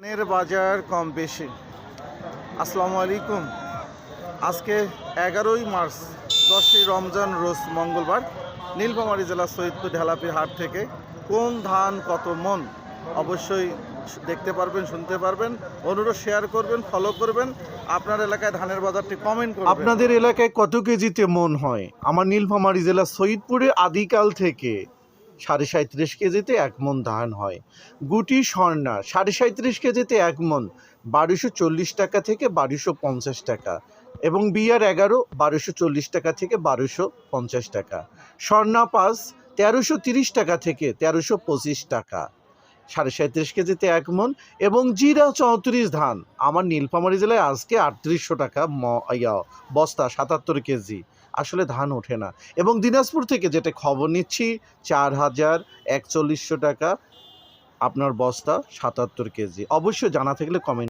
ধানের বাজার কম বেশি। আসসালামু আলাইকুম। আজকে এগারোই মার্চ, দশই রমজান, রোজ মঙ্গলবার। নীলফামারী জেলা সৈয়দপুর ঢেলাপির হাট থেকে কোন ধান কত মন? অবশ্যই দেখতে পারবেন, শুনতে পারবেন, অনুরোধ শেয়ার করবেন ফলো করবেন। আপনার এলাকায় ধানের বাজারটি কমেন্ট করবেন। আপনাদের এলাকায় কত কেজিতে মন হয়? আমার নীলফামারী জেলা সৈয়দপুরে আদিকাল থেকে সাড়ে সাঁত্রিশ কেজিতে এক মন ধান হয়। গুটি স্বর্ণা, সাড়ে সাঁত্রিশ কেজিতে এক মন, বারোশো চল্লিশ টাকা থেকে বারোশো পঞ্চাশ টাকা এবং বিয়ার এগারো, বারোশো চল্লিশ টাকা থেকে বারোশো পঞ্চাশ টাকা। স্বর্ণা পাস তেরোশো তিরিশ টাকা থেকে তেরোশো পঁচিশ টাকা। সাড়ে সাঁত্রিশ কেজিতে এক মন এবং জিরা চৌত্রিশ ধান। আমার নীলফামারী জেলায় আজকে আটত্রিশশো টাকা ম- ইয়া, বস্তা সাতাত্তর কেজি। আসলে ধান ওঠে না। এবং দিনাজপুর থেকে যেটা খবর নিচ্ছি চার হাজার একচল্লিশশো টাকা আপনার বস্তা সাতাত্তর কেজি। অবশ্যই জানা থাকলে কমেন্ট